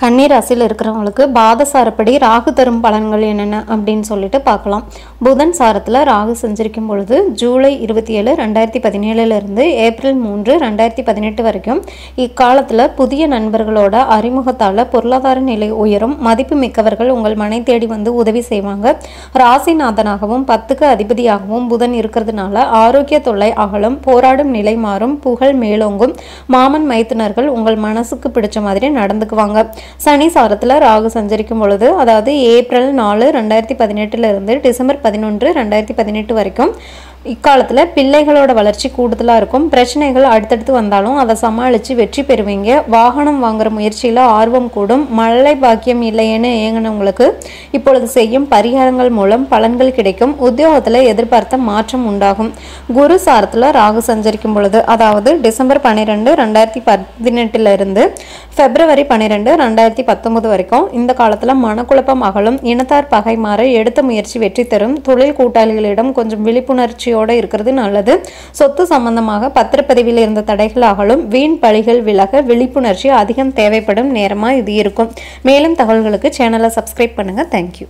கன்னி ராசியில் இருக்கிறவங்களுக்கு பாத சாரப்படி ராகு தரும் பலன்கள் என்னென்ன அப்படின்னு சொல்லிட்டு பார்க்கலாம். புதன் சாரத்தில் ராகு செஞ்சிருக்கும் பொழுது ஜூலை இருபத்தி ஏழு ரெண்டாயிரத்தி பதினேழுலேருந்து ஏப்ரல் மூன்று ரெண்டாயிரத்தி பதினெட்டு வரைக்கும் இக்காலத்தில் புதிய நண்பர்களோட அறிமுகத்தால் பொருளாதார நிலை உயரும். மதிப்பு மிக்கவர்கள் உங்கள் மனை தேடி வந்து உதவி செய்வாங்க. ராசிநாதனாகவும் பத்துக்கு அதிபதியாகவும் புதன் இருக்கிறதுனால ஆரோக்கிய தொல்லை அகலும் போராடும் நிலை மாறும் புகழ் மேலோங்கும். மாமன் மைத்துனர்கள் உங்கள் மனசுக்கு பிடிச்ச மாதிரி நடந்துக்குவாங்க. சனி சாரத்தில் ராகு சஞ்சரிக்கும் பொழுது அதாவது ஏப்ரல் நாலு ரெண்டாயிரத்தி பதினெட்டுல இருந்து டிசம்பர் பதினொன்று ரெண்டாயிரத்தி பதினெட்டு வரைக்கும் இக்காலத்தில் பிள்ளைகளோட வளர்ச்சி கூடுதலாக இருக்கும். பிரச்சனைகள் அடுத்தடுத்து வந்தாலும் அதை சமாளித்து வெற்றி பெறுவீங்க. வாகனம் வாங்குற முயற்சியில் ஆர்வம் கூடும். மழை பாக்கியம் இல்லையேன்னு ஏங்கினவங்களுக்கு இப்பொழுது செய்யும் பரிகாரங்கள் மூலம் பலன்கள் கிடைக்கும். உத்தியோகத்தில் எதிர்பார்த்த மாற்றம் உண்டாகும். குரு சாரத்தில் ராகு சஞ்சரிக்கும் பொழுது அதாவது டிசம்பர் பன்னிரெண்டு ரெண்டாயிரத்தி பதினெட்டுல இருந்து பிப்ரவரி பன்னிரெண்டு ரெண்டாயிரத்தி பத்தொன்பது வரைக்கும் இந்த காலத்தில் மனக்குழப்பம் அகலும். இனத்தார் பகை மாற எடுத்த முயற்சி வெற்றி தரும். தொழில் கூட்டாளிகளிடம் கொஞ்சம் விழிப்புணர்ச்சி மகிழ்ச்சியோடு இருக்கிறது நல்லது. சொத்து சம்பந்தமாக பத்திரப்பதிவில் இருந்த தடைகள் அகலும். வீண் பழிகள் விலக விழிப்புணர்ச்சி அதிகம் தேவைப்படும் நேரமாக இது இருக்கும். மேலும் தகவல்களுக்கு சேனலை சப்ஸ்கிரைப் பண்ணுங்கள் தேங்க்யூ